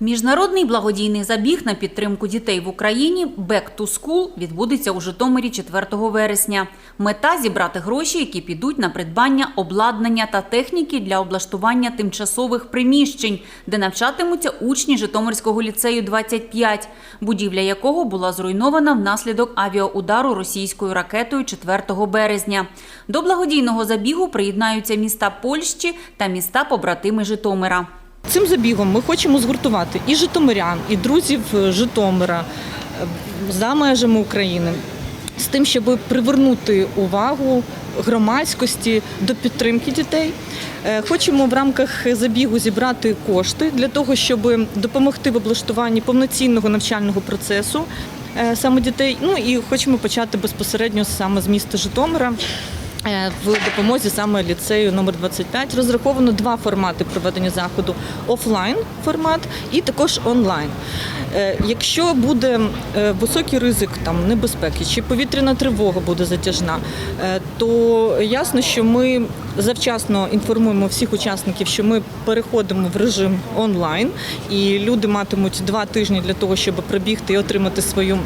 Міжнародний благодійний забіг на підтримку дітей в Україні «Back to School» відбудеться у Житомирі 4 вересня. Мета – зібрати гроші, які підуть на придбання обладнання та техніки для облаштування тимчасових приміщень, де навчатимуться учні Житомирського ліцею 25, будівля якого була зруйнована внаслідок авіаудару російською ракетою 4 березня. До благодійного забігу приєднаються міста Польщі та міста побратими Житомира. Цим забігом ми хочемо згуртувати і житомирян, і друзів е, Житомира е, за межами України з тим, щоб привернути увагу громадськості до підтримки дітей. Е, Хочемо в рамках забігу зібрати кошти для того, щоб допомогти в облаштуванні повноцінного навчального процесу саме дітей. Ну і хочемо почати безпосередньо саме з міста Житомира. Е, В допомозі саме ліцею номер 25 розраховано два формати проведення заходу: офлайн формат і також онлайн. Е, Якщо буде е, високий ризик там небезпеки чи повітряна тривога буде затяжна, то ясно, що ми завчасно інформуємо всіх учасників, що ми переходимо в режим онлайн, і люди матимуть два тижні для того, щоб пробігти і отримати свою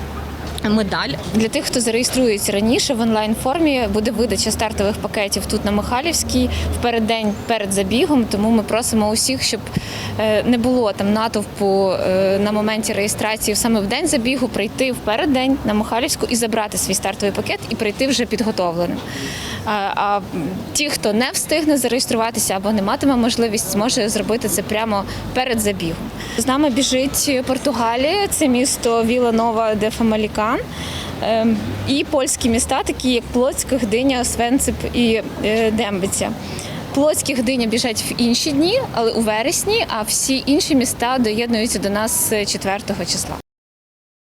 медаль. Для тих, хто зареєструється раніше в онлайн формі, буде видача стартових пакетів тут на Михайлівській в переддень перед забігом. Тому ми просимо усіх, щоб е, не було там натовпу е, на моменті реєстрації саме в день забігу, прийти в переддень на Михайлівську і забрати свій стартовий пакет і прийти вже підготовленим. А, ті, хто не встигне зареєструватися або не матиме можливість, зможе зробити це прямо перед забігом. З нами біжить Португалія, це місто Віла Нова де Фамалікан. Ем, І польські міста, такі як Плоцьк, Гдиня, Свенцип і е, Дембиця. Плоцькі Гдиня біжать в інші дні, але у вересні, а всі інші міста доєднуються до нас 4 числа.